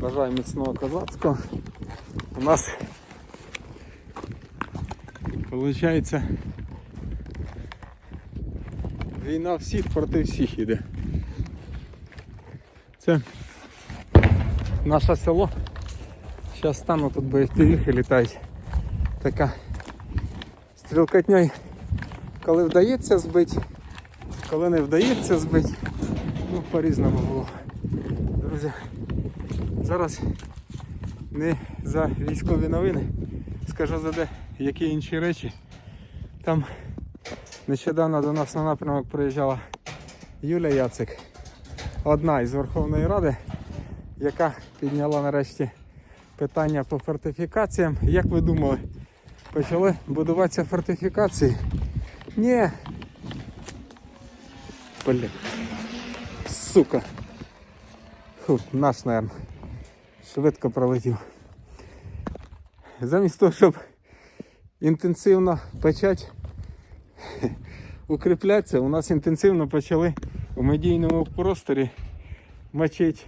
Бажаю міцного козацького. У нас виходить війна всіх проти всіх іде. Це наше село. Зараз стану тут боєвпівіхи літають. Така стрілкотня, коли вдається збити, коли не вдається збити, ну по-різному було. Друзі, зараз не за військові новини, скажу за де які інші речі. Там нещодавно до нас на напрямок приїжджала Юля Яцик, одна із Верховної Ради, яка підняла нарешті питання по фортифікаціям. Як ви думали, почали будуватися фортифікації? Ні. Блін. Сука. Фу, наш, наверное. Швидко пролетів. Замість того, щоб інтенсивно почати укріплятися, у нас інтенсивно почали у медійному просторі мочити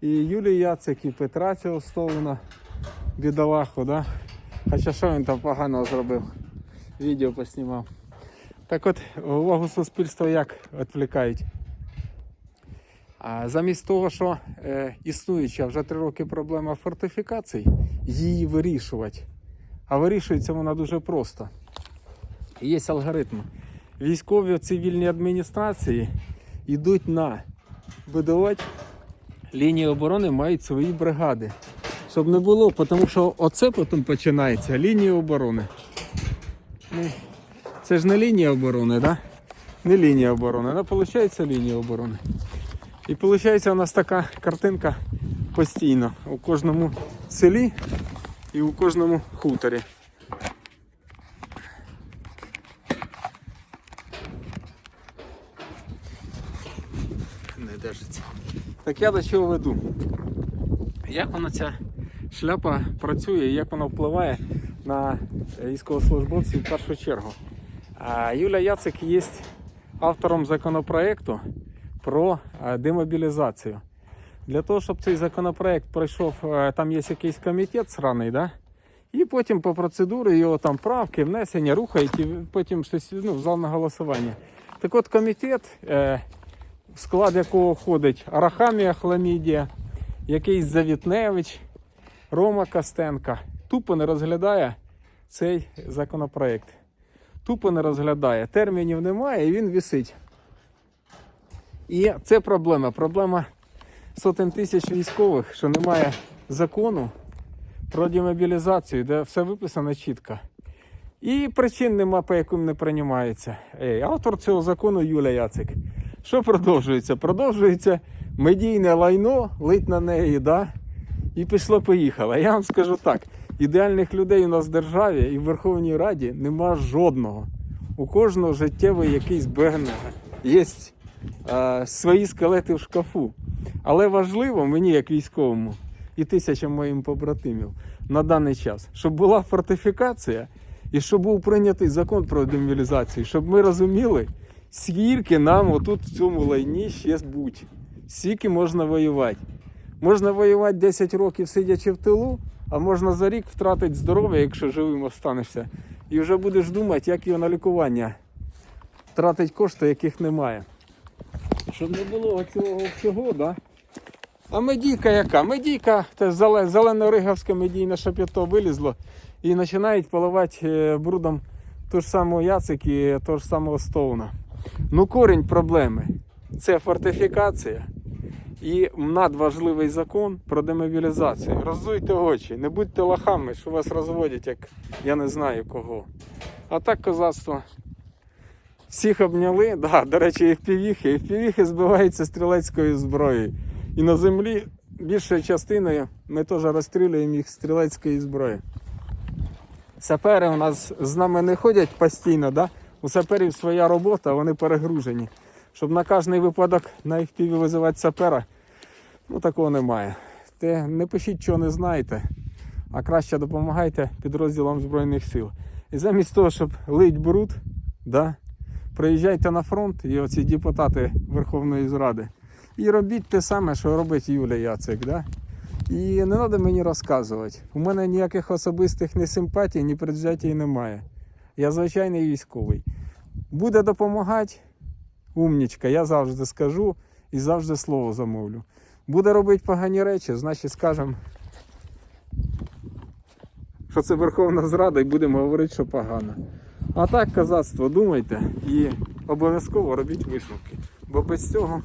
і Юлію Яцик, і Петра цього Столина, бідолаху, да? Хоча що він там поганого зробив? Відео поснімав. Так от, увагу суспільства як відвлікають. Замість того, що е, існуюча вже три роки проблема фортифікацій, її вирішувати. А вирішується вона дуже просто. Є алгоритм. Військові цивільні адміністрації йдуть на будувати лінії оборони, мають свої бригади. Щоб не було, тому що оце потім починається лінія оборони. Ну, це ж не лінія оборони, да? Не лінія оборони, а виходить лінія оборони. І виходить у нас така картинка постійно у кожному селі і у кожному хуторі. Не держиться. Так я до чого веду? Як вона ця шляпа працює, як вона впливає на військовослужбовців в першу чергу? Юля Яцик є автором законопроекту про е, демобілізацію. Для того, щоб цей законопроект пройшов, е, там є якийсь комітет сраний, да? і потім по процедурі його там правки, внесення, рухають, і потім щось ну, в зал на голосування. Так от комітет, е, в склад якого входить Арахамія Хламідія, якийсь Завітневич, Рома Костенка, тупо не розглядає цей законопроект. Тупо не розглядає. Термінів немає і він висить. І це проблема. Проблема сотень тисяч військових, що немає закону про демобілізацію, де все виписано чітко. І причин нема, по яким не приймається. Ей, автор цього закону Юля Яцик. Що продовжується? Продовжується медійне лайно, лить на неї, да? і пішло-поїхало. Я вам скажу так: ідеальних людей у нас в державі і в Верховній Раді нема жодного. У кожного життєвий якийсь бегне. Є е, свої скелети в шкафу. Але важливо мені, як військовому, і тисячам моїм побратимів на даний час, щоб була фортифікація і щоб був прийнятий закон про демобілізацію, щоб ми розуміли, скільки нам отут в цьому лайні ще будь, скільки можна воювати. Можна воювати 10 років сидячи в тилу, а можна за рік втратити здоров'я, якщо живим останешся. І вже будеш думати, як його на лікування тратить кошти, яких немає. Щоб не було цього всього, да? А медійка яка? Медійка, зеле- зелено-риговське медійне шапіто вилізло і починають поливати е, брудом ту ж саму Яцик і того ж самого Стоуна. Ну, корінь проблеми це фортифікація і надважливий закон про демобілізацію. Розуйте очі, не будьте лохами, що вас розводять, як я не знаю кого. А так козацтво. Всіх обняли, да, до речі, і впівіхи. І впівіхи збиваються стрілецькою зброєю. І на землі більшою частиною ми теж розстрілюємо їх стрілецької зброї. Сапери у нас з нами не ходять постійно, да? у саперів своя робота, вони перегружені. Щоб на кожний випадок на піві визивати сапера, ну такого немає. Те не пишіть, що не знаєте, а краще допомагайте підрозділам Збройних сил. І замість того, щоб лить бруд, да, приїжджайте на фронт і оці депутати Верховної Ради. І робіть те саме, що робить Юлія Яцик. Да? І не треба мені розказувати. У мене ніяких особистих ні симпатій, ні предвзятій немає. Я звичайний військовий. Буде допомагати, умнічка, я завжди скажу і завжди слово замовлю. Буде робити погані речі, значить скажемо, що це Верховна Зрада і будемо говорити, що погано. А так, казацтво, думайте і обов'язково робіть висновки. Бо без цього